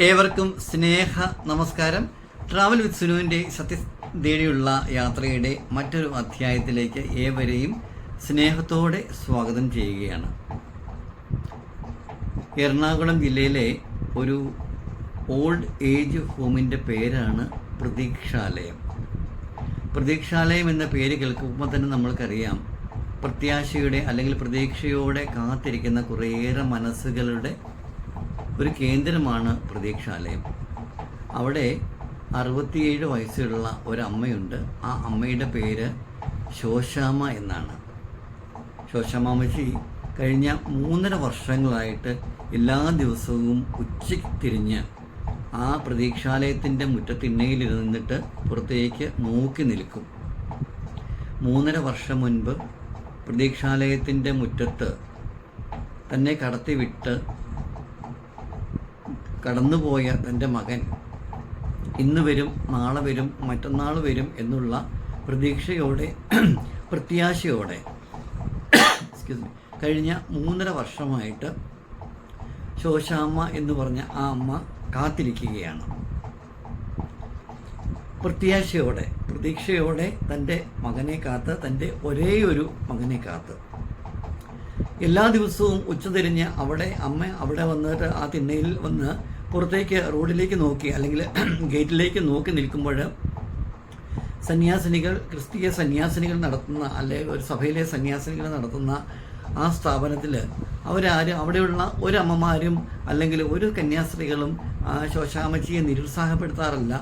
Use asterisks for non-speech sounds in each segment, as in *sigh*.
ഏവർക്കും സ്നേഹ നമസ്കാരം. Travel with സുനുവിന്റെ സത്യതേടിയുള്ള യാത്രയുടെ മറ്റൊരു അധ്യായത്തിലേക്ക് ഏവരെയും സ്നേഹത്തോടെ സ്വാഗതം ചെയ്യുകയാണ്. എറണാകുളം ജില്ലയിലെ ഒരു ഓൾഡ് ഏജ് ഹോമിന്റെ പേരാണ് പ്രതീക്ഷാലയം. പ്രതീക്ഷാലയം എന്ന പേര് കേൾക്കുമ്പോൾ തന്നെ നമ്മൾക്കറിയാം പ്രത്യാശയുടെ അല്ലെങ്കിൽ പ്രതീക്ഷയോടെ കാത്തിരിക്കുന്ന കുറേയേറെ മനസ്സുകളുടെ ഒരു കേന്ദ്രമാണ് പ്രതീക്ഷാലയം. അവിടെ അറുപത്തിയേഴ് വയസ്സുള്ള ഒരമ്മയുണ്ട്. ആ അമ്മയുടെ പേര് ശോശാമ എന്നാണ്. ശോശാമാമച്ചി കഴിഞ്ഞ മൂന്നര വർഷങ്ങളായിട്ട് എല്ലാ ദിവസവും ഉച്ചയ്ക്ക് തിരിഞ്ഞ് ആ പ്രതീക്ഷാലയത്തിന്റെ മുറ്റത്തിണ്ണയിലിരുന്നിട്ട് പുറത്തേക്ക് നോക്കി നിൽക്കും. മൂന്നര വർഷം മുൻപ് പ്രതീക്ഷാലയത്തിന്റെ മുറ്റത്ത് തന്നെ കടത്തിവിട്ട് കടന്നുപോയ തന്റെ മകൻ ഇന്ന് വരും നാളെ വരും മറ്റന്നാൾ വരും എന്നുള്ള പ്രതീക്ഷയോടെ പ്രത്യാശയോടെ എക്സ്ക്യൂസ് മീ കഴിഞ്ഞ മൂന്നര വർഷമായിട്ട് ശോശാമ്മ എന്ന് പറഞ്ഞ ആ അമ്മ കാത്തിരിക്കുകയാണ്. പ്രത്യാശയോടെ പ്രതീക്ഷയോടെ തന്റെ മകനെ കാത്ത് തന്റെ ഒരേ ഒരു മകനെ കാത്ത്. എല്ലാ ദിവസവും ഉച്ചതിരിഞ്ഞ് അവിടെ അമ്മ അവിടെ വന്നിട്ട് ആ തിണ്ണയിൽ വന്ന് പുറത്തേക്ക് റോഡിലേക്ക് നോക്കി അല്ലെങ്കിൽ *clears throat* ഗേറ്റിലേക്ക് നോക്കി നിൽക്കുമ്പോൾ സന്യാസിനികൾ ക്രിസ്തീയ സന്യാസിനികൾ നടത്തുന്ന അല്ലെങ്കിൽ ഒരു സഭയിലെ സന്യാസിനികൾ നടത്തുന്ന ആ സ്ഥാപനത്തിൽ അവരാരും അവിടെയുള്ള ഒരു അമ്മമാരും അല്ലെങ്കിൽ ഒരു കന്യാസ്ത്രീകളും ശോശാമച്ചിയെ നിരുത്സാഹപ്പെടുത്താറില്ല.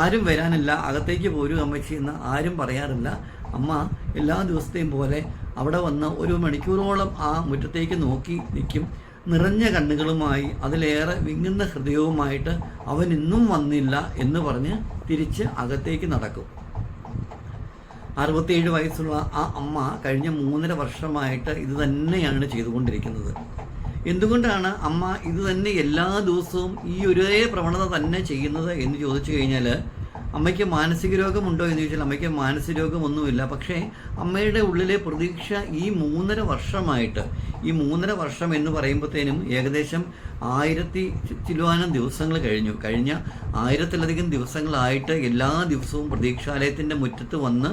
ആരും വരാനില്ല അകത്തേക്ക് പോരൂ അമ്മച്ചി എന്ന് ആരും പറയാറില്ല. അമ്മ എല്ലാ ദിവസത്തെയും പോലെ അവിടെ വന്ന് ഒരു മണിക്കൂറോളം ആ മുറ്റത്തേക്ക് നോക്കി നിൽക്കും. നിറഞ്ഞ കണ്ണുകളുമായി അതിലേറെ വിങ്ങുന്ന ഹൃദയവുമായിട്ട് അവൻ ഇന്നും വന്നില്ല എന്ന് പറഞ്ഞ് തിരിച്ച് അകത്തേക്ക് നടക്കും. അറുപത്തിയേഴ് വയസ്സുള്ള ആ അമ്മ കഴിഞ്ഞ മൂന്നര വർഷമായിട്ട് ഇത് തന്നെയാണ് ചെയ്തുകൊണ്ടിരിക്കുന്നത്. എന്തുകൊണ്ടാണ് അമ്മ ഇത് തന്നെ എല്ലാ ദിവസവും ഈ ഒരേ പ്രവണത തന്നെ ചെയ്യുന്നത് എന്ന് ചോദിച്ചു കഴിഞ്ഞാൽ അമ്മയ്ക്ക് മാനസിക രോഗമുണ്ടോ എന്ന് ചോദിച്ചാൽ അമ്മയ്ക്ക് മാനസിക രോഗമൊന്നുമില്ല. പക്ഷേ അമ്മയുടെ ഉള്ളിലെ പ്രതീക്ഷ ഈ മൂന്നര വർഷമായിട്ട് ഈ മൂന്നര വർഷം എന്ന് പറയുമ്പോഴത്തേനും ഏകദേശം ആയിരത്തി ചിലവാനം ദിവസങ്ങൾ കഴിഞ്ഞു. കഴിഞ്ഞ ആയിരത്തിലധികം ദിവസങ്ങളായിട്ട് എല്ലാ ദിവസവും പ്രതീക്ഷാലയത്തിന്റെ മുറ്റത്ത് വന്ന്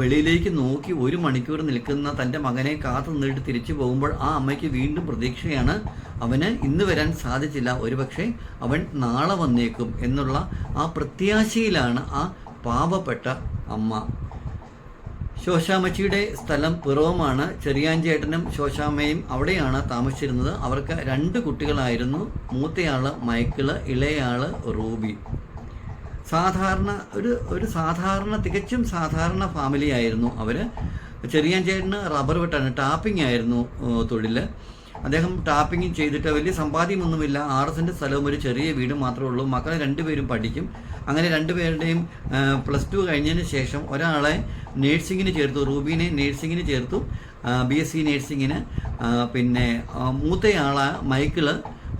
വെളിയിലേക്ക് നോക്കി ഒരു മണിക്കൂർ നിൽക്കുന്ന തന്റെ മകനെ കാത്തു നിന്നിട്ട് തിരിച്ചു പോകുമ്പോൾ ആ അമ്മയ്ക്ക് വീണ്ടും പ്രതീക്ഷയാണ് അവന് ഇന്ന് വരാൻ സാധിച്ചില്ല. ഒരുപക്ഷെ അവൻ നാളെ വന്നേക്കും എന്നുള്ള ആ പ്രത്യാശയിലാണ് ആ പാവപ്പെട്ട അമ്മ. ശോശാമച്ചിയുടെ സ്ഥലം പിറവമാണ്. ചെറിയാഞ്ചേട്ടനും ശോശാമ്മയും അവിടെയാണ് താമസിച്ചിരുന്നത്. അവർക്ക് രണ്ട് കുട്ടികളായിരുന്നു. മൂത്തയാൾ മൈക്കിൾ ഇളയാൾ റൂബി. സാധാരണ ഒരു ഒരു സാധാരണ തികച്ചും സാധാരണ ഫാമിലി ആയിരുന്നു അവർ ചെറിയാഞ്ചേട്ടന് റബ്ബർ വെട്ടാണ് ടാപ്പിംഗ് ആയിരുന്നു തൊഴിൽ അദ്ദേഹം ടാപ്പിംഗ് ചെയ്തിട്ട് വലിയ സമ്പാദ്യമൊന്നുമില്ല. ആറ് സെന്റ് സ്ഥലവും ഒരു ചെറിയ വീടും മാത്രമേ ഉള്ളൂ. മക്കളെ രണ്ടുപേരും പഠിക്കും. അങ്ങനെ രണ്ടുപേരുടെയും പ്ലസ് ടു കഴിഞ്ഞതിന് ശേഷം ഒരാളെ നേഴ്സിങ്ങിന് ചേർത്തു റൂബിനെ നേഴ്സിങ്ങിന് ചേർത്തു ബി എസ് സി നേഴ്സിങ്ങിന് പിന്നെ മൂത്തയാളെ മൈക്കിൾ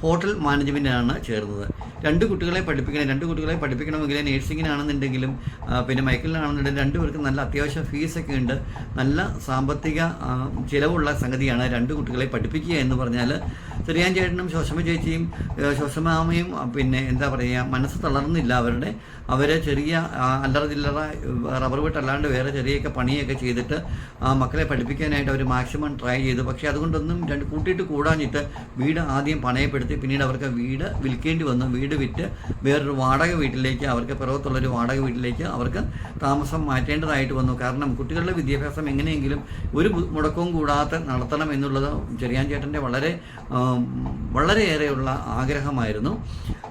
ഹോട്ടൽ മാനേജ്മെന്റിനാണ് ചേർന്നത്. രണ്ട് കുട്ടികളെ പഠിപ്പിക്കണം രണ്ട് കുട്ടികളെ പഠിപ്പിക്കണമെങ്കിൽ നേഴ്സിങ്ങിനാണെന്നുണ്ടെങ്കിലും പിന്നെ മൈക്കിളിനാണെന്നുണ്ടെങ്കിലും രണ്ടുപേർക്കും നല്ല അത്യാവശ്യം ഫീസൊക്കെ ഉണ്ട്. നല്ല സാമ്പത്തിക ചിലവുള്ള സംഗതിയാണ് രണ്ട് കുട്ടികളെ പഠിപ്പിക്കുക എന്ന് പറഞ്ഞാൽ ചെറിയാൻ ചേട്ടനും ശോശമ ചേച്ചിയും ശോശമാമയും പിന്നെ എന്താ പറയുക മനസ്സ് തളർന്നില്ല അവരുടെ. അവർ ചെറിയ അല്ലറ ചില്ലറ റബ്ബർ വിട്ടല്ലാണ്ട് വേറെ ചെറിയൊക്കെ പണിയൊക്കെ ചെയ്തിട്ട് മക്കളെ പഠിപ്പിക്കാനായിട്ട് അവർ മാക്സിമം ട്രൈ ചെയ്തു. പക്ഷേ അതുകൊണ്ടൊന്നും രണ്ട് കൂട്ടിയിട്ട് കൂടാഞ്ഞിട്ട് വീട് ആദ്യം പണയപ്പെടുത്തി പിന്നീട് അവർക്ക് വീട് വിൽക്കേണ്ടി വന്നു. വീട് വിറ്റ് വേറൊരു വാടക വീട്ടിലേക്ക് അവർക്ക് പിറവത്തുള്ളൊരു വാടക വീട്ടിലേക്ക് അവർക്ക് താമസം മാറ്റേണ്ടതായിട്ട് വന്നു. കാരണം കുട്ടികളുടെ വിദ്യാഭ്യാസം എങ്ങനെയെങ്കിലും ഒരു മുടക്കവും കൂടാതെ നടത്തണം എന്നുള്ളത് ചെറിയാൻ ചേട്ടന്റെ വളരെ വളരെയേറെയുള്ള ആഗ്രഹമായിരുന്നു.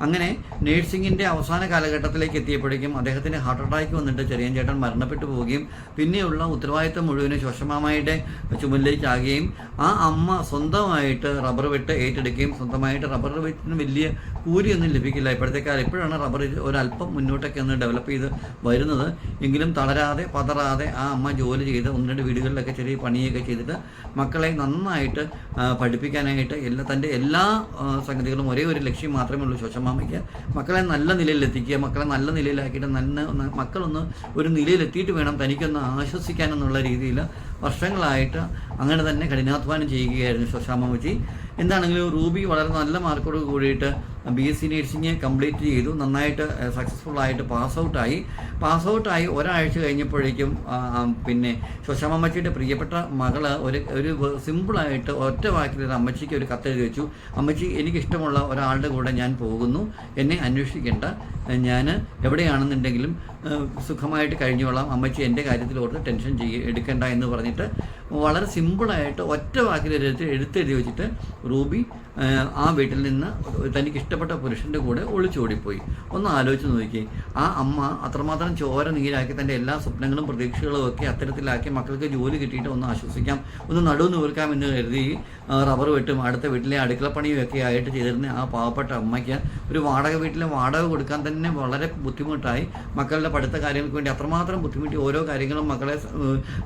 അങ്ങനെ നേഴ്സിങ്ങിന്റെ അവസാന കാലഘട്ടത്തിലേക്ക് എത്തിയപ്പോഴേക്കും അദ്ദേഹത്തിന് ഹാർട്ട് അറ്റാക്ക് വന്നിട്ട് ചെറിയ ചേട്ടൻ മരണപ്പെട്ടു പോവുകയും പിന്നെയുള്ള ഉത്തരവാദിത്തം മുഴുവനും ശോഷമാമയുടെ ചുമലിലേക്കാകുകയും ആ അമ്മ സ്വന്തമായിട്ട് റബ്ബർ വെട്ട് ഏറ്റെടുക്കുകയും സ്വന്തമായിട്ട് റബ്ബർ വെട്ടിന് വലിയ കൂലിയൊന്നും ലഭിക്കില്ല. ഇപ്പോഴത്തെ കാലം ഇപ്പോഴാണ് റബ്ബർ ഒരല്പം മുന്നോട്ടൊക്കെ ഒന്ന് ഡെവലപ്പ് ചെയ്ത് വരുന്നത്. എങ്കിലും തളരാതെ പതറാതെ ആ അമ്മ ജോലി ചെയ്ത് ഒന്ന് രണ്ട് വീടുകളിലൊക്കെ ചെറിയ പണിയൊക്കെ ചെയ്തിട്ട് മക്കളെ നന്നായിട്ട് പഠിപ്പിക്കാനായിട്ട് എല്ലാ തന്റെ എല്ലാ സംഗതികളും ഒരേ ഒരു ലക്ഷ്യം മാത്രമേ ഉള്ളൂ ശോശമാമയ്ക്ക് മക്കളെ നല്ല നിലയിൽ എത്തിക്കുക മക്കളെ നല്ല നിലയിലാക്കിയിട്ട് നല്ല മക്കളൊന്ന് ഒരു നിലയിലെത്തിയിട്ട് വേണം തനിക്കൊന്ന് ആശ്വസിക്കാനെന്നുള്ള രീതിയിൽ വർഷങ്ങളായിട്ട് അങ്ങനെ തന്നെ കഠിനാധ്വാനം ചെയ്യുകയായിരുന്നു ശോശാമമ്മച്ചി എന്താണെങ്കിലും റൂബി വളരെ നല്ല മാർക്കോട് കൂടിയിട്ട് B S C nursing complete ചെയ്തു. നന്നായിട്ട് സക്സസ്ഫുൾ ആയിട്ട് പാസ് ഔട്ടായി പാസ് ഔട്ടായി ഒരാഴ്ച കഴിഞ്ഞപ്പോഴേക്കും പിന്നെ ശോശാമ്മച്ചിയുടെ പ്രിയപ്പെട്ട മകൾ ഒരു ഒരു സിമ്പിളായിട്ട് ഒറ്റ വാക്കിൽ ഒരു അമ്മച്ചിക്ക് ഒരു കത്ത് എഴുതി വെച്ചു. അമ്മച്ചി എനിക്കിഷ്ടമുള്ള ഒരാളുടെ കൂടെ ഞാൻ പോകുന്നു. എന്നെ അന്വേഷിക്കേണ്ട. ഞാൻ എവിടെയാണെന്നുണ്ടെങ്കിലും സുഖമായിട്ട് കഴിഞ്ഞോളാം. അമ്മച്ചി എന്റെ കാര്യത്തിൽ ഓർത്ത് ടെൻഷൻ ചെയ്യ എടുക്കേണ്ട എന്ന് പറഞ്ഞിട്ട് വളരെ സിമ്പിളായിട്ട് ഒറ്റ വാക്കിൽ എഴുത്ത് എഴുത്തെഴുതി വെച്ചിട്ട് റൂബി ആ വീട്ടിൽ നിന്ന് തനിക്ക് ഇഷ്ടപ്പെട്ട പുരുഷന്റെ കൂടെ ഒളിച്ചോടിപ്പോയി. ഒന്ന് ആലോചിച്ച് നോക്കി ആ അമ്മ അത്രമാത്രം ചോര നീരാക്കി തന്റെ എല്ലാ സ്വപ്നങ്ങളും പ്രതീക്ഷകളും ഒക്കെ അത്തരത്തിലാക്കി മക്കൾക്ക് ജോലി കിട്ടിയിട്ട് ഒന്ന് ആശ്വസിക്കാം. ഒന്ന് നടുവ് നൂർക്കാം എന്ന് കരുതി റബ്ബർ വെട്ടും. അടുത്ത വീട്ടിലെ അടുക്കളപ്പണിയും ഒക്കെ ആയിട്ട് ചെയ്തിരുന്ന ആ പാവപ്പെട്ട അമ്മയ്ക്ക് ഒരു വാടക വീട്ടിലെ വാടക കൊടുക്കാൻ തന്നെ വളരെ ബുദ്ധിമുട്ടായി. മക്കളുടെ പഠിത്ത കാര്യങ്ങൾക്ക് വേണ്ടി അത്രമാത്രം ബുദ്ധിമുട്ടി ഓരോ കാര്യങ്ങളും മക്കളെ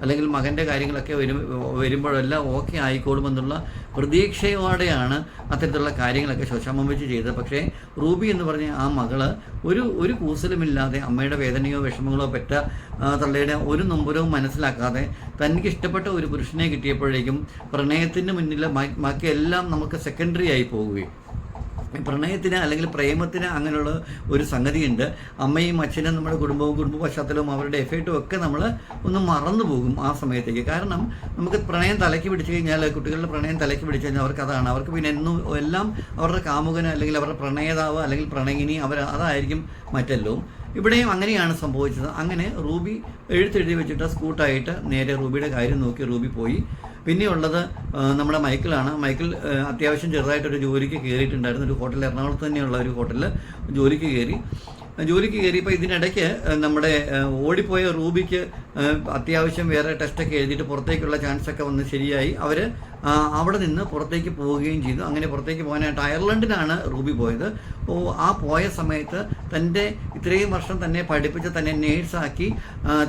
അല്ലെങ്കിൽ മകന്റെ കാര്യങ്ങളൊക്കെ വരും വരുമ്പോഴെല്ലാം ഓക്കെ ആയിക്കോളുമെന്നുള്ള പ്രതീക്ഷയോടെയാണ് അത്തരത്തിലുള്ള കാര്യങ്ങളൊക്കെ ശോശാമ്മ വെച്ച് ചെയ്തത്. പക്ഷേ റൂബി എന്ന് പറഞ്ഞ ആ മകൾ ഒരു ഒരു കൂസലുമില്ലാതെ അമ്മയുടെ വേദനയോ വിഷമങ്ങളോ പെറ്റ തള്ളയുടെ ഒരു നൊമ്പരവും മനസ്സിലാക്കാതെ തനിക്ക് ഇഷ്ടപ്പെട്ട ഒരു പുരുഷനെ കിട്ടിയപ്പോഴേക്കും പ്രണയത്തിന് മുന്നിൽ ബാക്കിയെല്ലാം നമുക്ക് സെക്കൻഡറി ആയി പോവുകയും പ്രണയത്തിന് അല്ലെങ്കിൽ പ്രേമത്തിന് അങ്ങനെയുള്ള ഒരു സംഗതിയുണ്ട്. അമ്മയും അച്ഛനും നമ്മുടെ കുടുംബവും കുടുംബ പശ്ചാത്തലവും അവരുടെ എഫേർട്ടും ഒക്കെ നമ്മൾ ഒന്ന് മറന്നു പോകും ആ സമയത്തേക്ക്. കാരണം നമുക്ക് പ്രണയം തലയ്ക്ക് പിടിച്ചു കഴിഞ്ഞാൽ കുട്ടികളുടെ പ്രണയം തലയ്ക്ക് പിടിച്ചു കഴിഞ്ഞാൽ അവർക്ക് അതാണ്. അവർക്ക് പിന്നെ എന്നും എല്ലാം അവരുടെ കാമുകന് അല്ലെങ്കിൽ അവരുടെ പ്രണയതാവ് അല്ലെങ്കിൽ പ്രണയിനി അവർ അതായിരിക്കും മറ്റല്ലോ. ഇവിടെയും അങ്ങനെയാണ് സംഭവിച്ചത്. അങ്ങനെ റൂബി എഴുത്തെഴുതി വെച്ചിട്ട് സ്കൂട്ടായിട്ട് നേരെ റൂബിയുടെ കാര്യം നോക്കി റൂബി പോയി. പിന്നെയുള്ളത് നമ്മുടെ മൈക്കിളാണ്. മൈക്കിൾ അത്യാവശ്യം ചെറുതായിട്ടൊരു ജോലിക്ക് കയറിയിട്ടുണ്ടായിരുന്നു. ഒരു ഹോട്ടൽ എറണാകുളത്ത് തന്നെയുള്ള ഒരു ഹോട്ടലിൽ ജോലിക്ക് കയറി. ജോലിക്ക് കയറിയപ്പോൾ ഇതിനിടയ്ക്ക് നമ്മുടെ ഓടിപ്പോയ റൂബിക്ക് അത്യാവശ്യം വേറെ ടെസ്റ്റൊക്കെ എഴുതിയിട്ട് പുറത്തേക്കുള്ള ചാൻസ് ഒക്കെ വന്ന് ശരിയായി. അവർ അവിടെ നിന്ന് പുറത്തേക്ക് പോവുകയും ചെയ്തു. അങ്ങനെ പുറത്തേക്ക് പോകാനായിട്ട് അയർലൻഡിലാണ് റൂബി പോയത്. ആ പോയ സമയത്ത് തന്റെ ഇത്രയും വർഷം തന്നെ പഠിപ്പിച്ച് തന്നെ നേഴ്സാക്കി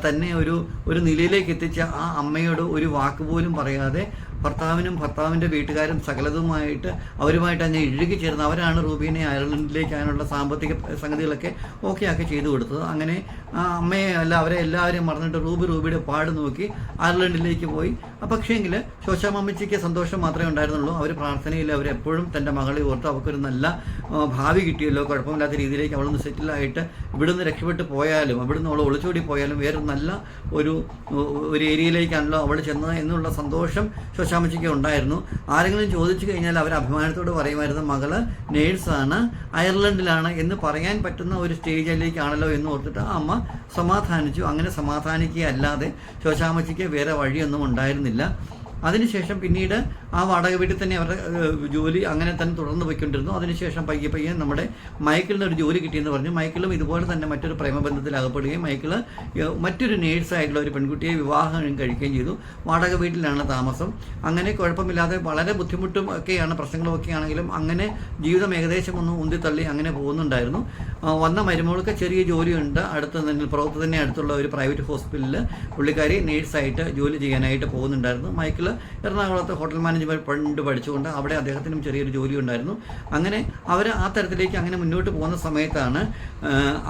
തന്നെ ഒരു ഒരു നിലയിലേക്ക് എത്തിച്ച ആ അമ്മയോട് ഒരു വാക്ക് പോലും പറയാതെ ഭർത്താവിനും ഭർത്താവിന്റെ വീട്ടുകാരും സകലതുമായിട്ട് അവരുമായിട്ട് അങ്ങ് ഇഴുകി ചേർന്ന് അവരാണ് റൂബീനെ അയർലൻഡിലേക്ക് അതിനുള്ള സാമ്പത്തിക സംഗതികളൊക്കെ ഓക്കെ ആക്കി ചെയ്തു കൊടുത്തത്. അങ്ങനെ ആ അമ്മയെ അല്ല അവരെ എല്ലാവരെയും മറന്നിട്ട് റൂബി റൂബിയുടെ പാട് നോക്കി അയർലൻഡിലേക്ക് പോയി. പക്ഷേങ്കിൽ ശോശാമമ്മച്ചിക്ക് സന്തോഷം മാത്രമേ ഉണ്ടായിരുന്നുള്ളൂ. അവർ പ്രാർത്ഥനയിൽ അവരെപ്പോഴും തന്റെ മകളെ ഓർത്ത് അവർക്കൊരു നല്ല ഭാവി കിട്ടിയല്ലോ. കുഴപ്പമില്ലാത്ത രീതിയിലേക്ക് അവളൊന്ന് സെറ്റിലായിട്ട് ഇവിടുന്ന് രക്ഷപ്പെട്ട് പോയാലും അവിടുന്ന് അവൾ ഒളിച്ചോടി പോയാലും വേറെ നല്ല ഒരു ഒരു ഏരിയയിലേക്കാണല്ലോ അവൾ ചെന്നത് എന്നുള്ള സന്തോഷം ശോശാമച്ചിക്ക് ഉണ്ടായിരുന്നു. ആരെങ്കിലും ചോദിച്ചു കഴിഞ്ഞാൽ അവർ അഭിമാനത്തോട് പറയുമായിരുന്നു മകൾ നേഴ്സാണ് അയർലൻഡിലാണ് എന്ന് പറയാൻ പറ്റുന്ന ഒരു സ്റ്റേജിലേക്കാണല്ലോ എന്ന് ഓർത്തിട്ട് അമ്മ സമാധാനിച്ചു. അങ്ങനെ സമാധാനിക്കുക അല്ലാതെ ശോശാമച്ചിക്ക് വേറെ വഴിയൊന്നും ഉണ്ടായിരുന്നില്ല. അതിനുശേഷം പിന്നീട് ആ വാടക വീട്ടിൽ തന്നെ അവരുടെ ജോലി അങ്ങനെ തന്നെ തുടർന്ന് പോയിക്കൊണ്ടിരുന്നു. അതിനുശേഷം പയ്യെ പയ്യെ നമ്മുടെ മൈക്കിളിന് ഒരു ജോലി കിട്ടിയെന്ന് പറഞ്ഞു. മൈക്കിളും ഇതുപോലെ തന്നെ മറ്റൊരു പ്രേമബന്ധത്തിൽ അകപ്പെടുകയും മൈക്കിൾ ഏഹ്, മറ്റൊരു നേഴ്സായിട്ടുള്ള ഒരു പെൺകുട്ടിയെ വിവാഹം കഴിക്കുകയും ചെയ്തു. വാടക വീട്ടിലാണ് താമസം. അങ്ങനെ കുഴപ്പമില്ലാതെ വളരെ ബുദ്ധിമുട്ടും ഒക്കെയാണ് പ്രശ്നങ്ങളും ഒക്കെ ആണെങ്കിലും അങ്ങനെ ജീവിതം ഏകദേശം ഒന്ന് ഉന്തിത്തള്ളി അങ്ങനെ പോകുന്നുണ്ടായിരുന്നു. വന്ന മരുമകൾക്ക് ചെറിയ ജോലിയുണ്ട്. അടുത്ത് തന്നെ പുറത്ത് തന്നെ അടുത്തുള്ള ഒരു പ്രൈവറ്റ് ഹോസ്പിറ്റലിൽ പുള്ളിക്കാരി നേഴ്സായിട്ട് ജോലി ചെയ്യാനായിട്ട് പോകുന്നുണ്ടായിരുന്നു. മൈക്കിൾ എറണാകുളത്ത് ഹോട്ടൽ മാനേജ്മെന്റ് പണ്ട് പഠിച്ചുകൊണ്ട് അവിടെ അദ്ദേഹത്തിനും ചെറിയൊരു ജോലി ഉണ്ടായിരുന്നു അങ്ങനെ അവർ ആ തരത്തിലേക്ക് അങ്ങനെ മുന്നോട്ട് പോകുന്ന സമയത്താണ്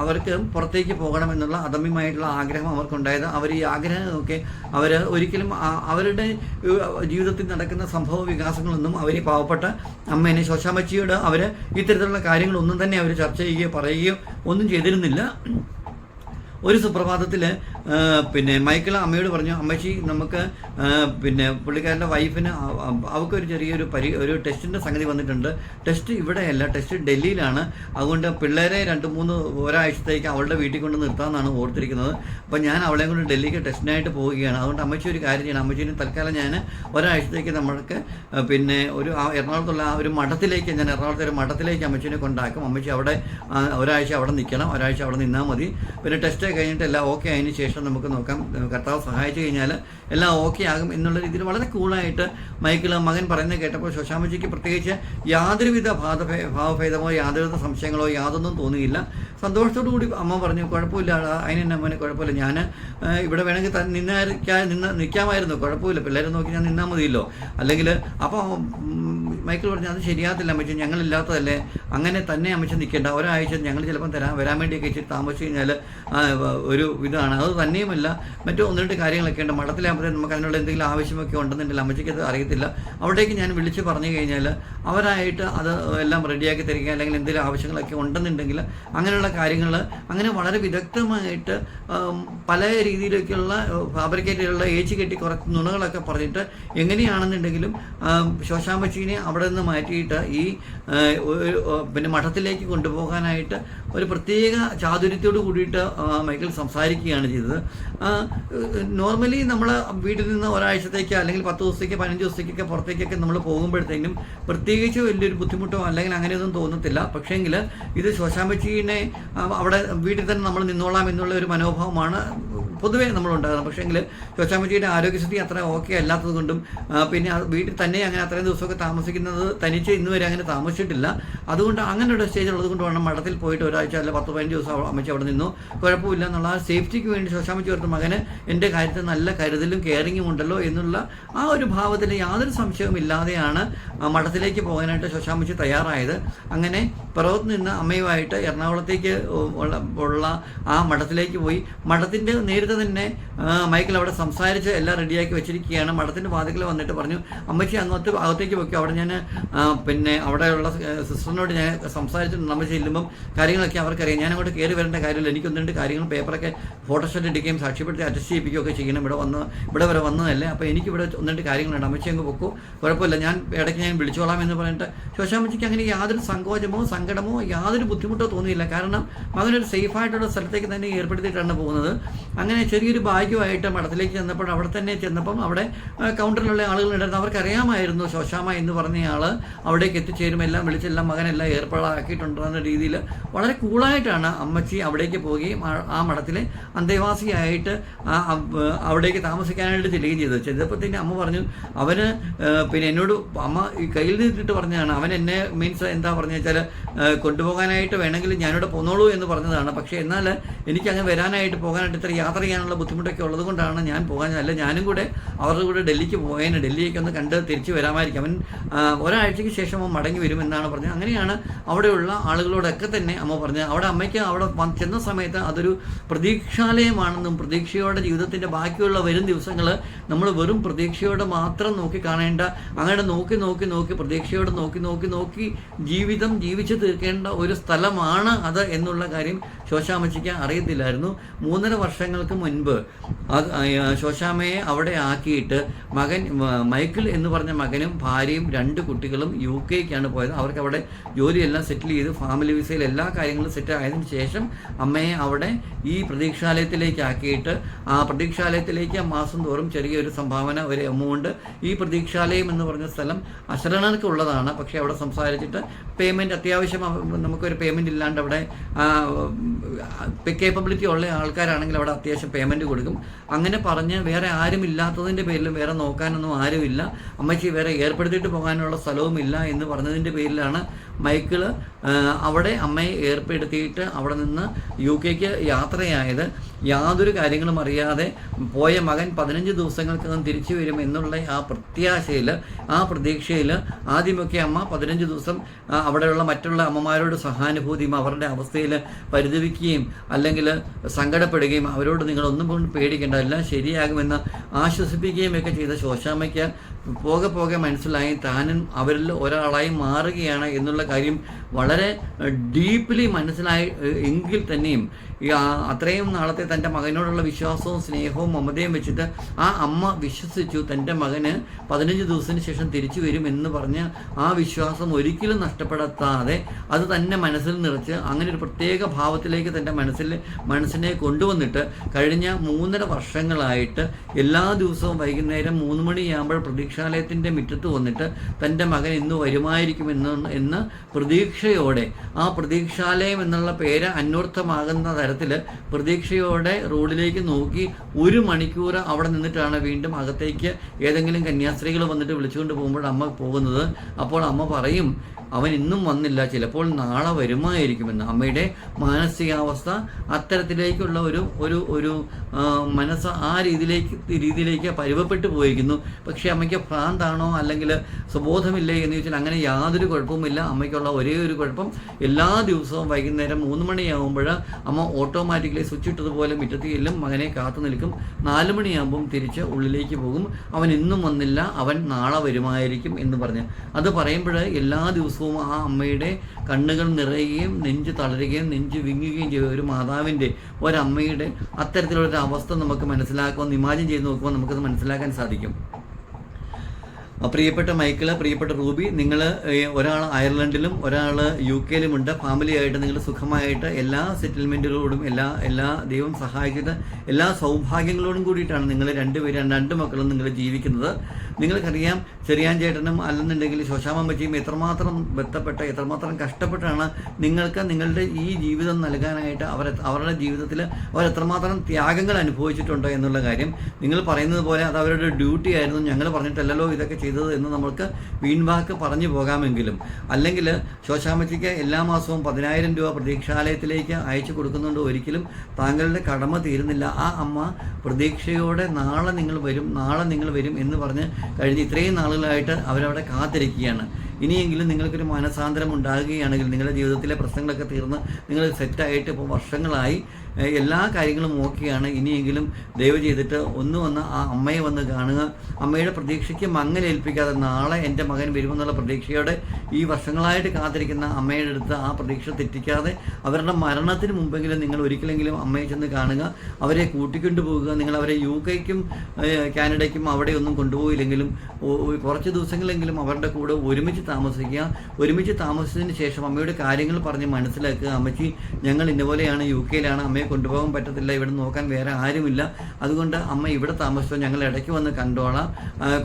അവർക്ക് പുറത്തേക്ക് പോകണമെന്നുള്ള അദമ്യമായിട്ടുള്ള ആഗ്രഹം അവർക്കുണ്ടായത്. അവർ ഈ ആഗ്രഹമൊക്കെ അവർ ഒരിക്കലും അവരുടെ ജീവിതത്തിൽ നടക്കുന്ന സംഭവ വികാസങ്ങളൊന്നും അവർ പാവപ്പെട്ട അമ്മേനെ ശോശാമച്ചിയോട് അവർ ഇത്തരത്തിലുള്ള കാര്യങ്ങളൊന്നും തന്നെ അവർ ചർച്ച ചെയ്യുകയോ പറയുകയോ ഒന്നും ചെയ്തിരുന്നില്ല. ഒരു സുപ്രഭാതത്തിൽ പിന്നെ മൈക്കിൾ അമ്മയോട് പറഞ്ഞു അമ്മച്ചി നമുക്ക് പിന്നെ പുള്ളിക്കാരന്റെ വൈഫിന് അവൾക്കൊരു ചെറിയൊരു പരി ഒരു ടെസ്റ്റിന്റെ സംഗതി വന്നിട്ടുണ്ട്. ടെസ്റ്റ് ഇവിടെയല്ല ടെസ്റ്റ് ഡൽഹിയിലാണ്. അതുകൊണ്ട് പിള്ളേരെ രണ്ട് മൂന്ന് ഒരാഴ്ചത്തേക്ക് അവളുടെ വീട്ടിൽ കൊണ്ട് നിർത്താമെന്നാണ് ഓർത്തിരിക്കുന്നത്. അപ്പോൾ ഞാൻ അവളെ കൊണ്ട് ഡൽഹിക്ക് ടെസ്റ്റിനായിട്ട് പോവുകയാണ്. അതുകൊണ്ട് അമ്മച്ചി ഒരു കാര്യം ചെയ്യണം. അമ്മച്ചിന് തൽക്കാലം ഞാൻ ഒരാഴ്ചത്തേക്ക് നമ്മൾക്ക് പിന്നെ ഒരു ആ എറണാകുളത്തുള്ള ആ ഒരു മഠത്തിലേക്ക് ഞാൻ എറണാകുളത്തെ ഒരു മഠത്തിലേക്ക് അമ്മച്ചിനെ കൊണ്ടാക്കും. അമ്മച്ചി അവിടെ ഒരാഴ്ച അവിടെ നിൽക്കണം. ഒരാഴ്ച അവിടെ നിന്നാൽ മതി. പിന്നെ ടെസ്റ്റ് കഴിഞ്ഞിട്ട് എല്ലാം ഓക്കെ അതിന് ശേഷം നമുക്ക് നോക്കാം. കർത്താവ് സഹായിച്ചു കഴിഞ്ഞാൽ എല്ലാം ഓക്കെ ആകും എന്നുള്ള രീതിയിൽ വളരെ കൂളായിട്ട് മൈക്കിൾ മകൻ പറയുന്നത് കേട്ടപ്പോൾ ശോശാമജിക്ക് പ്രത്യേകിച്ച് യാതൊരുവിധ ഭാവഭേ ഭാവഭേദമോ യാതൊരുവിധ സംശയങ്ങളോ യാതൊന്നും തോന്നിയില്ല. സന്തോഷത്തോടു കൂടി അമ്മ പറഞ്ഞു കുഴപ്പമില്ല അതിനെന്നെ അമ്മേനെ കുഴപ്പമില്ല. ഞാൻ ഇവിടെ വേണമെങ്കിൽ നിന്നായിരിക്കാൻ നിന്ന് നിൽക്കാമായിരുന്നു. കുഴപ്പമില്ല. പിള്ളേരെ നോക്കി ഞാൻ നിന്നാൽ മതിയല്ലോ. അല്ലെങ്കിൽ അപ്പോൾ മൈക്കിൾ പറഞ്ഞു അത് ശരിയാകത്തില്ല അമ്മച്ചി ഞങ്ങളില്ലാത്തതല്ലേ? അങ്ങനെ തന്നെ അമ്മച്ചി നിൽക്കേണ്ട. ഒരാഴ്ച ഞങ്ങൾ ചിലപ്പം തരാൻ വരാൻ വേണ്ടിയൊക്കെ ഇച്ചിരി താമസിച്ച് കഴിഞ്ഞാൽ ഒരു ഇതാണ്. അത് തന്നെയുമല്ല മറ്റു ഒന്ന് രണ്ട് കാര്യങ്ങളൊക്കെ ഉണ്ട്. മഠത്തിലാകുമ്പോഴേ നമുക്ക് അതിനുള്ള എന്തെങ്കിലും ആവശ്യമൊക്കെ ഉണ്ടെന്നുണ്ടെങ്കിൽ അമ്മച്ചിക്ക് അത് അറിയത്തില്ല. അവിടേക്ക് ഞാൻ വിളിച്ച് പറഞ്ഞു കഴിഞ്ഞാൽ അവരായിട്ട് അത് എല്ലാം റെഡിയാക്കി തരിക അല്ലെങ്കിൽ എന്തെങ്കിലും ആവശ്യങ്ങളൊക്കെ ഉണ്ടെന്നുണ്ടെങ്കിൽ അങ്ങനെയുള്ള കാര്യങ്ങൾ അങ്ങനെ വളരെ വിദഗ്ധമായിട്ട് പല രീതിയിലേക്കുള്ള ഫാബ്രിക്കേറ്റ് ഏച്ചി കെട്ടി കുറച്ച് നുണകളൊക്കെ പറഞ്ഞിട്ട് എങ്ങനെയാണെന്നുണ്ടെങ്കിലും ശോശാമ്പച്ചീനെ അവിടെ നിന്ന് മാറ്റിയിട്ട് ഈ പിന്നെ മഠത്തിലേക്ക് കൊണ്ടുപോകാനായിട്ട് ഒരു പ്രത്യേക ചാതുര്യത്തോട് കൂടിയിട്ട് മൈക്കിൾ സംസാരിക്കുകയാണ് ചെയ്തത്. നോർമലി നമ്മൾ വീട്ടിൽ നിന്ന് ഒരാഴ്ചത്തേക്ക് അല്ലെങ്കിൽ പത്ത് ദിവസത്തേക്ക് പതിനഞ്ച് ദിവസത്തേക്കൊക്കെ പുറത്തേക്കൊക്കെ നമ്മൾ പോകുമ്പോഴത്തേക്കും പ്രത്യേകിച്ച് വലിയൊരു ബുദ്ധിമുട്ടോ അല്ലെങ്കിൽ അങ്ങനെയൊന്നും തോന്നത്തില്ല. പക്ഷേങ്കിൽ ഇത് ശോശാമ്പച്ചീനെ അവിടെ വീട്ടിൽ തന്നെ നമ്മൾ നിന്നോളാം എന്നുള്ള ഒരു മനോഭാവമാണ് പൊതുവേ നമ്മളുണ്ടാകുന്നത്. പക്ഷേങ്കിൽ ശോശാമ്പച്ചിയുടെ ആരോഗ്യസ്ഥിതി അത്ര ഓക്കെ അല്ലാത്തത് കൊണ്ടും പിന്നെ വീട്ടിൽ തന്നെ അങ്ങനെ അത്രയും ദിവസമൊക്കെ താമസിക്കുന്നത് തനിച്ച് ഇന്ന് വരെ അങ്ങനെ താമസിച്ചിട്ടില്ല. അതുകൊണ്ട് അങ്ങനെ ഒരു സ്റ്റേജ് ഉള്ളത് കൊണ്ട് വേണം മഠത്തിൽ പോയിട്ട് ഒരാഴ്ച അല്ല പത്ത് പതിനഞ്ച് ദിവസം അമ്മച്ചി അവിടെ നിന്നു. കുഴപ്പമില്ല എന്നുള്ള ആ സേഫ്റ്റിക്ക് വേണ്ടി ശോശാമ്മച്ചി ഓർത്ത് മകന് എന്റെ കാര്യത്തിൽ നല്ല കരുതലും കെയറിങ്ങും ഉണ്ടല്ലോ എന്നുള്ള ആ ഒരു ഭാവത്തിൽ യാതൊരു സംശയവും ഇല്ലാതെയാണ് മഠത്തിലേക്ക് പോകാനായിട്ട് ശോശാമ്മച്ചി തയ്യാറായത്. അങ്ങനെ പുറത്ത് നിന്ന് അമ്മയുമായിട്ട് എറണാകുളത്തേക്ക് ഉള്ള ആ മഠത്തിലേക്ക് പോയി. മഠത്തിന്റെ നേരത്തെ തന്നെ മൈക്കിൾ അവിടെ സംസാരിച്ച് എല്ലാം റെഡിയാക്കി വെച്ചിരിക്കുകയാണ്. മഠത്തിന്റെ വാതിക്കൽ വന്നിട്ട് പറഞ്ഞു അമ്മച്ചി അങ്ങോട്ട് അകത്തേക്ക് വെക്കും അവിടെ ഞാൻ ആ, പിന്നെ അവിടെയുള്ള സിസ്റ്ററിനോട് ഞാൻ സംസാരിച്ചിട്ടുണ്ട് നമ്മൾ ചെല്ലുമ്പം കാര്യങ്ങളൊക്കെ അവർക്കറിയാം. ഞാൻ അങ്ങോട്ട് കയറി വരേണ്ട കാര്യമില്ല. എനിക്കൊന്ന് രണ്ട് കാര്യങ്ങൾ പേപ്പറൊക്കെ ഫോട്ടോഷോട്ട് എടുക്കുകയും സാക്ഷ്യപ്പെടുത്തി അറ്റസ്റ്റ് ചെയ്യിപ്പിക്കുകയൊക്കെ ചെയ്യണം. ഇവിടെ വന്ന് ഇവിടെ വരെ വന്നതല്ലേ. അപ്പോൾ എനിക്ക് ഇവിടെ ഒന്ന് രണ്ട് കാര്യങ്ങളുണ്ട്. അമ്മച്ചി അങ്ങ് പൊക്കൂ. കുഴപ്പമില്ല. ഞാൻ ഇടയ്ക്ക് ഞാൻ വിളിച്ചോളാം എന്ന് പറഞ്ഞിട്ട് ശോശാമ്മച്ചിക്ക് അങ്ങനെ യാതൊരു സങ്കോചമോ സങ്കടമോ യാതൊരു ബുദ്ധിമുട്ടോ തോന്നിയില്ല. കാരണം മകനൊരു സേഫായിട്ടുള്ള സ്ഥലത്തേക്ക് തന്നെ ഏർപ്പെടുത്തിയിട്ടാണ് പോകുന്നത്. അങ്ങനെ ചെറിയൊരു ഭാഗ്യമായിട്ട് മഠത്തിലേക്ക് ചെന്നപ്പോൾ അവിടെ തന്നെ ചെന്നപ്പം അവിടെ കൗണ്ടറിലുള്ള ആളുകൾ ഉണ്ടായിരുന്നു അവർക്കറിയാമായിരുന്നു ശോശാമ എന്ന് പറഞ്ഞയാൾ അവിടേക്ക് എത്തിച്ചേരും. എല്ലാം വിളിച്ചെല്ലാം മകനെല്ലാം ഏർപ്പാടാക്കിയിട്ടുണ്ടെന്ന രീതിയിൽ വളരെ കൂളായിട്ടാണ് അമ്മച്ചി അവിടേക്ക് പോവുകയും ആ- മഠത്തിലെ അന്തേവാസിയായിട്ട് അവിടേക്ക് താമസിക്കാനായിട്ട് ചെല്ലുകയും ചെയ്തത് ചെന്നപ്പോഴത്തേന് അമ്മ പറഞ്ഞു അവന് പിന്നെ എന്നോട് അമ്മ ഈ കയ്യിൽ നിന്നിട്ട് പറഞ്ഞതാണ്. അവൻ എന്നെ മീൻസ് എന്താ പറഞ്ഞു വെച്ചാൽ കൊണ്ടുപോകാനായിട്ട് വേണമെങ്കിൽ ഞാനിവിടെ പോന്നോളൂ എന്ന് പറഞ്ഞതാണ്. പക്ഷേ എന്നാൽ എനിക്ക് അങ്ങ് വരാനായിട്ട് പോകാനായിട്ട് ഇത്ര യാത്ര ചെയ്യാനുള്ള ബുദ്ധിമുട്ടൊക്കെ ഉള്ളത് കൊണ്ടാണ് ഞാൻ പോകാൻ അല്ല ഞാനും കൂടെ അവരുടെ കൂടെ ഡൽഹിക്ക് പോയേനെ. ഡൽഹിയൊക്കെ ഒന്ന് കണ്ട് തിരിച്ചു വരാമായിരിക്കും. അവൻ ഒരാഴ്ചയ്ക്ക് ശേഷം അവൻ മടങ്ങി വരുമെന്നാണ് പറഞ്ഞത്. അങ്ങനെയാണ് അവിടെയുള്ള ആളുകളോടൊക്കെ തന്നെ അമ്മ പറഞ്ഞത്. അവിടെ അമ്മയ്ക്ക് അവിടെ ചെന്ന സമയത്ത് അതൊരു പ്രതീക്ഷാലയമാണെന്നും പ്രതീക്ഷയോടെ ജീവിതത്തിന്റെ ബാക്കിയുള്ള വരും ദിവസങ്ങൾ നമ്മൾ വെറും പ്രതീക്ഷയോടെ മാത്രം നോക്കി കാണേണ്ട അങ്ങനെ നോക്കി നോക്കി നോക്കി പ്രതീക്ഷയോടെ നോക്കി നോക്കി നോക്കി ജീവിതം ജീവിച്ചു തീർക്കേണ്ട ഒരു സ്ഥലമാണ് അത് എന്നുള്ള കാര്യം ശോശാമച്ചിക്ക് അറിയത്തില്ലായിരുന്നു. മൂന്നര വർഷങ്ങൾക്ക് മുൻപ് ശോശാമയെ അവിടെ ആക്കിയിട്ട് മകൻ മൈക്കിൾ എന്ന് പറഞ്ഞ മകനും ഭാര്യയും രണ്ട് കുട്ടികളും യു കെക്കാണ് പോയത്. അവർക്ക് അവിടെ ജോലിയെല്ലാം സെറ്റിൽ ചെയ്ത് ഫാമിലി വിസയിൽ എല്ലാ കാര്യങ്ങളും സെറ്റ് ആയതിനു ശേഷം അമ്മയെ അവിടെ ഈ പ്രതീക്ഷാലയത്തിലേക്ക് ആക്കിയിട്ട് ആ പ്രതീക്ഷാലയത്തിലേക്ക് മാസം തോറും ചെറിയൊരു സംഭാവന ഒരു എമൗണ്ട് ഈ പ്രതീക്ഷാലയം എന്ന് പറഞ്ഞ സ്ഥലം അശരണർക്ക് ഉള്ളതാണ്. പക്ഷേ അവിടെ സംസാരിച്ചിട്ട് പേയ്മെന്റ് അത്യാവശ്യം നമുക്കൊരു പേയ്മെന്റ് ഇല്ലാണ്ട് അവിടെ കേപ്പബിലിറ്റി ഉള്ള ആൾക്കാരാണെങ്കിൽ അവിടെ അത്യാവശ്യം പേയ്മെന്റ് കൊടുക്കും. അങ്ങനെ പറഞ്ഞ് വേറെ ആരും ഇല്ലാത്തതിന്റെ പേരിലും വേറെ നോക്കാനൊന്നും ആരുമില്ല. അമ്മച്ചി വേറെ ഏർപ്പെടുത്തിയിട്ട് പോകാനുള്ള സ്ഥലവുമില്ല എന്ന് പറഞ്ഞതിന്റെ പേരിലാണ് മൈക്കിൾ അവിടെ അമ്മയെ ഏർപ്പെടുത്തിയിട്ട് അവിടെ നിന്ന് യു കെക്ക് യാത്രയായത്. യാതൊരു കാര്യങ്ങളും അറിയാതെ പോയ മകൻ പതിനഞ്ച് ദിവസങ്ങൾക്കകം തിരിച്ചു വരും എന്നുള്ള ആ പ്രത്യാശയിൽ ആ പ്രതീക്ഷയിൽ ആദ്യമൊക്കെ അമ്മ പതിനഞ്ച് ദിവസം അവിടെയുള്ള മറ്റുള്ള അമ്മമാരോട് സഹാനുഭൂതിയും അവരുടെ അവസ്ഥയിൽ പരിതപിക്കുകയും അല്ലെങ്കിൽ സങ്കടപ്പെടുകയും അവരോട് നിങ്ങളൊന്നും കൊണ്ട് പേടിക്കേണ്ട എല്ലാം ശരിയാകുമെന്ന് ആശ്വസിപ്പിക്കുകയും ഒക്കെ ചെയ്ത ശോശാമ്മയ്ക്ക് പോകെ പോകെ മനസ്സിലായി താനും അവരിൽ ഒരാളായി മാറുകയാണ് എന്നുള്ള കാര്യം വളരെ ഡീപ്ലി മനസ്സിലായി എങ്കിൽ തന്നെയും ഈ അത്രയും നാളത്തെ തന്റെ മകനോടുള്ള വിശ്വാസവും സ്നേഹവും മമതയും വെച്ചിട്ട് ആ അമ്മ വിശ്വസിച്ചു തന്റെ മകന് പതിനഞ്ച് ദിവസത്തിന് ശേഷം തിരിച്ചു വരും എന്ന് പറഞ്ഞ് ആ വിശ്വാസം ഒരിക്കലും നഷ്ടപ്പെടുത്താതെ അത് തന്നെ മനസ്സിൽ നിറച്ച് അങ്ങനെ ഒരു പ്രത്യേക ഭാവത്തിലേക്ക് തന്റെ മനസ്സിൽ മനസ്സിനെ കൊണ്ടുവന്നിട്ട് കഴിഞ്ഞ മൂന്നര വർഷങ്ങളായിട്ട് എല്ലാ ദിവസവും വൈകുന്നേരം മൂന്ന് മണിയാകുമ്പോൾ പ്രതീക്ഷാലയത്തിന്റെ മുറ്റത്ത് വന്നിട്ട് തന്റെ മകൻ ഇന്ന് വരുമായിരിക്കുമെന്ന് എന്ന് പ്രതീക്ഷയോടെ ആ പ്രതീക്ഷാലയം എന്നുള്ള പേര് അന്വർത്ഥമാകുന്ന പ്രതീക്ഷയോടെ റോഡിലേക്ക് നോക്കി ഒരു മണിക്കൂർ അവിടെ നിന്നിട്ടാണ് വീണ്ടും അകത്തേക്ക് ഏതെങ്കിലും കന്യാസ്ത്രീകൾ വന്നിട്ട് വിളിച്ചുകൊണ്ട് പോകുമ്പോൾ അമ്മ പോകുന്നത്. അപ്പോൾ അമ്മ പറയും അവൻ ഇന്നും വന്നില്ല. ചിലപ്പോൾ നാളെ വരുമായിരിക്കുമെന്ന്. അമ്മയുടെ മാനസികാവസ്ഥ അത്തരത്തിലേക്കുള്ള ഒരു ഒരു ഒരു മനസ്സ് ആ രീതിയിലേക്ക് രീതിയിലേക്ക് പരുവപ്പെട്ടു പോയിരിക്കുന്നു. പക്ഷേ അമ്മയ്ക്ക് ഭ്രാന്താണോ അല്ലെങ്കിൽ സുബോധമില്ലേ എന്ന് ചോദിച്ചാൽ അങ്ങനെ യാതൊരു കുഴപ്പവുമില്ല. അമ്മയ്ക്കുള്ള ഒരേ ഒരു കുഴപ്പം എല്ലാ ദിവസവും വൈകുന്നേരം മൂന്ന് മണിയാകുമ്പോൾ അമ്മ ഓട്ടോമാറ്റിക്കലി സ്വിച്ച് ഇട്ടതുപോലെ മുറ്റത്ത് ചെല്ലും. മകനെ കാത്തു നിൽക്കും. നാല് മണിയാകുമ്പം തിരിച്ച് ഉള്ളിലേക്ക് പോകും. അവൻ ഇന്നും വന്നില്ല. അവൻ നാളെ വരുമായിരിക്കും എന്ന് പറഞ്ഞ്. അത് പറയുമ്പോൾ എല്ലാ ദിവസവും ആ അമ്മയുടെ കണ്ണുകൾ നിറയുകയും നെഞ്ച് തളരുകയും നെഞ്ച് വിങ്ങുകയും ചെയ്ത ഒരു മാതാവിന്റെ ഒരമ്മയുടെ അത്തരത്തിലുള്ള ഒരു അവസ്ഥ നമുക്ക് മനസ്സിലാക്കുമെന്ന് ഇമാജിൻ ചെയ്ത് നോക്കുമ്പോൾ നമുക്കത് മനസ്സിലാക്കാൻ സാധിക്കും. പ്രിയപ്പെട്ട മൈക്കിൾ പ്രിയപ്പെട്ട റൂബി നിങ്ങൾ ഒരാൾ അയർലൻഡിലും ഒരാൾ യു കെയിലുമുണ്ട് ഫാമിലി ആയിട്ട് നിങ്ങൾ സുഖമായിട്ട് എല്ലാ സെറ്റിൽമെന്റുകളോടും എല്ലാ എല്ലാ ദൈവം സഹായിക്കുന്ന എല്ലാ സൗഭാഗ്യങ്ങളോടും കൂടിയിട്ടാണ് നിങ്ങൾ രണ്ടുപേരും രണ്ട് മക്കളും നിങ്ങൾ ജീവിക്കുന്നത്. നിങ്ങൾക്കറിയാം ചെറിയാൻ ചേട്ടനും അല്ലെന്നുണ്ടെങ്കിൽ ശോശാമമ്മച്ചിയും എത്രമാത്രം ബന്ധപ്പെട്ട എത്രമാത്രം കഷ്ടപ്പെട്ടാണ് നിങ്ങൾക്ക് നിങ്ങളുടെ ഈ ജീവിതം നൽകാനായിട്ട് അവർ അവരുടെ ജീവിതത്തിൽ അവർ എത്രമാത്രം ത്യാഗങ്ങൾ അനുഭവിച്ചിട്ടുണ്ട് എന്നുള്ള കാര്യം നിങ്ങൾ പറയുന്നത് പോലെ അത് അവരുടെ ഡ്യൂട്ടി ആയിരുന്നു ഞങ്ങൾ പറഞ്ഞിട്ടല്ലല്ലോ ഇതൊക്കെ ചെയ്തത് എന്ന് നമ്മൾക്ക് വീൺവാക്ക് പറഞ്ഞു പോകാമെങ്കിലും. അല്ലെങ്കിൽ ശോശാമച്ചിക്ക് എല്ലാ മാസവും പതിനായിരം രൂപ പ്രതീക്ഷാലയത്തിലേക്ക് അയച്ചു കൊടുക്കുന്നുണ്ട് ഒരിക്കലും താങ്കളുടെ കടമ തീരുന്നില്ല. ആ അമ്മ പ്രതീക്ഷയോടെ നാളെ നിങ്ങൾ വരും നാളെ നിങ്ങൾ വരും എന്ന് പറഞ്ഞ് കഴിഞ്ഞ് ഇത്രയും നാളുകളായിട്ട് അവരവിടെ കാത്തിരിക്കുകയാണ്. ഇനിയെങ്കിലും നിങ്ങൾക്കൊരു മനസാന്തരം ഉണ്ടാകുകയാണെങ്കിൽ നിങ്ങളുടെ ജീവിതത്തിലെ പ്രശ്നങ്ങളൊക്കെ തീർന്ന് നിങ്ങൾ സെറ്റായിട്ട് ഇപ്പോൾ വർഷങ്ങളായി എല്ലാ കാര്യങ്ങളും ഓക്കെയാണ് ഇനിയെങ്കിലും ദയവ് ചെയ്തിട്ട് ഒന്ന് വന്ന് ആ അമ്മയെ വന്ന് കാണുക. അമ്മയുടെ പ്രതീക്ഷയ്ക്ക് മങ്ങലേൽപ്പിക്കാതെ നാളെ എന്റെ മകൻ വരുമെന്നുള്ള പ്രതീക്ഷയോടെ ഈ വർഷങ്ങളായിട്ട് കാത്തിരിക്കുന്ന അമ്മയുടെ അടുത്ത് ആ പ്രതീക്ഷ തെറ്റിക്കാതെ അവരുടെ മരണത്തിന് മുമ്പെങ്കിലും നിങ്ങൾ ഒരിക്കലെങ്കിലും അമ്മയെ ചെന്ന് കാണുക. അവരെ കൂട്ടിക്കൊണ്ടു പോകുക. നിങ്ങൾ അവരെ യു കെക്കും കാനഡയ്ക്കും അവിടെയൊന്നും കൊണ്ടുപോയില്ലെങ്കിലും കുറച്ച് ദിവസങ്ങളെങ്കിലും അവരുടെ കൂടെ ഒരുമിച്ച് താമസിക്കുക. ഒരുമിച്ച് താമസിച്ചതിന് ശേഷം അമ്മയുടെ കാര്യങ്ങൾ പറഞ്ഞ് മനസ്സിലാക്കുക. അമ്മച്ചി ഞങ്ങൾ ഇന്നുപോലെയാണ് യു കെയിലാണ് അമ്മയെ കൊണ്ടുപോകാൻ പറ്റത്തില്ല ഇവിടെ നോക്കാൻ വേറെ ആരുമില്ല. അതുകൊണ്ട് അമ്മ ഇവിടെ താമസിച്ചോ ഞങ്ങൾ ഇടയ്ക്ക് വന്ന് കണ്ടോളാം.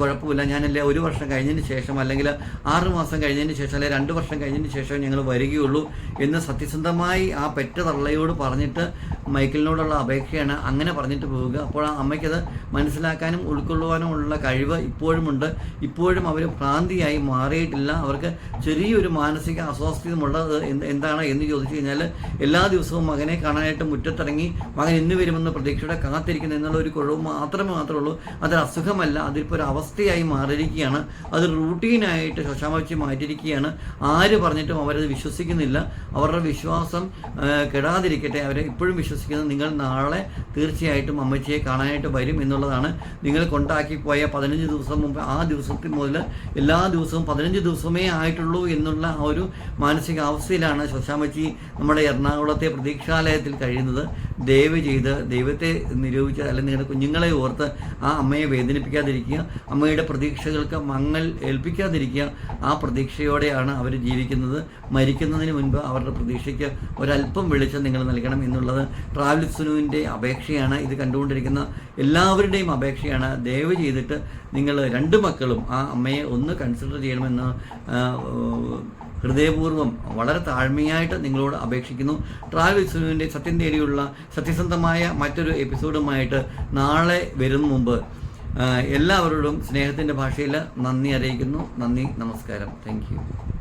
കുഴപ്പമില്ല. ഞാനല്ലേ ഒരു വർഷം കഴിഞ്ഞതിന് ശേഷം അല്ലെങ്കിൽ ആറ് മാസം കഴിഞ്ഞതിന് ശേഷം അല്ലെങ്കിൽ രണ്ട് വർഷം കഴിഞ്ഞതിന് ശേഷം ഞങ്ങൾ വരികയുള്ളൂ എന്ന് സത്യസന്ധമായി ആ പെറ്റ തള്ളയോട് പറഞ്ഞിട്ട് മൈക്കിളിനോടുള്ള അപേക്ഷയാണ് അങ്ങനെ പറഞ്ഞിട്ട് പോവുക. അപ്പോൾ ആ അമ്മയ്ക്കത് മനസ്സിലാക്കാനും ഉൾക്കൊള്ളുവാനും ഉള്ള കഴിവ് ഇപ്പോഴുമുണ്ട്. ഇപ്പോഴും അവർ ഭ്രാന്തിയായി മാറിയിട്ടില്ല. അവർക്ക് ചെറിയൊരു മാനസിക അസ്വാസ്ഥ്യമുള്ളത് എന്താണ് എന്ന് ചോദിച്ചു കഴിഞ്ഞാൽ എല്ലാ ദിവസവും മകനെ കാണാനായിട്ട് മുറ്റത്തിറങ്ങി മകൻ ഇന്ന് വരുമെന്ന് പ്രതീക്ഷയുടെ കാത്തിരിക്കുന്നു എന്നുള്ള ഒരു കുഴവ് മാത്രമേ മാത്രമേ ഉള്ളൂ അതൊരു അസുഖമല്ല. അതിപ്പോൾ ഒരു അവസ്ഥയായി മാറിയിരിക്കുകയാണ്. അത് റൂട്ടീനായിട്ട് ശശാമച്ച് മാറ്റിയിരിക്കുകയാണ്. ആര് പറഞ്ഞിട്ടും അവരത് വിശ്വസിക്കുന്നില്ല. അവരുടെ വിശ്വാസം കെടാതിരിക്കട്ടെ. അവരെ ഇപ്പോഴും വിശ്വസിക്കുന്നത് നിങ്ങൾ നാളെ തീർച്ചയായിട്ടും അമ്മച്ചിയെ കാണാനായിട്ട് വരും എന്നുള്ളതാണ്. നിങ്ങൾ കൊണ്ടാക്കി പോയ പതിനഞ്ച് ദിവസം മുമ്പ് ആ ദിവസത്തിന് മുതൽ എല്ലാ ദിവസവും പതിനഞ്ച് ദിവസമേ ആയിട്ടുള്ളൂ എന്നുള്ള ആ ഒരു മാനസികാവസ്ഥയിലാണ് ശശാമച്ചി നമ്മുടെ എറണാകുളത്തെ പ്രതീക്ഷാലയത്തിൽ കഴിയുന്നത്. ദയവ് ചെയ്ത് ദൈവത്തെ നിരൂപിച്ച് അല്ലെങ്കിൽ നിങ്ങളുടെ കുഞ്ഞുങ്ങളെ ഓർത്ത് ആ അമ്മയെ വേദനിപ്പിക്കാതിരിക്കുക അമ്മയുടെ പ്രതീക്ഷകൾക്ക് മങ്ങൽ ഏൽപ്പിക്കാതിരിക്കുക. ആ പ്രതീക്ഷയോടെയാണ് അവർ ജീവിക്കുന്നത്. മരിക്കുന്നതിന് മുൻപ് അവരുടെ പ്രതീക്ഷയ്ക്ക് ഒരല്പം വെളിച്ചം നിങ്ങൾ നൽകണം എന്നുള്ളത് ട്രാവൽ സുനുവിന്റെ അപേക്ഷയാണ്. ഇത് കണ്ടുകൊണ്ടിരിക്കുന്ന എല്ലാവരുടെയും അപേക്ഷയാണ്. ദയവ് ചെയ്തിട്ട് നിങ്ങൾ രണ്ട് മക്കളും ആ അമ്മയെ ഒന്ന് കൺസിഡർ ചെയ്യണമെന്ന് ഹൃദയപൂർവം വളരെ താഴ്മയായിട്ട് നിങ്ങളോട് അപേക്ഷിക്കുന്നു. ട്രാവൽ സുനുവിന്റെ സത്യം തേടിയുള്ള സത്യസന്ധമായ മറ്റൊരു എപ്പിസോഡുമായിട്ട് നാളെ വരുന്ന മുമ്പ് എല്ലാവരോടും സ്നേഹത്തിന്റെ ഭാഷയിൽ നന്ദി അറിയിക്കുന്നു. നന്ദി നമസ്കാരം. താങ്ക്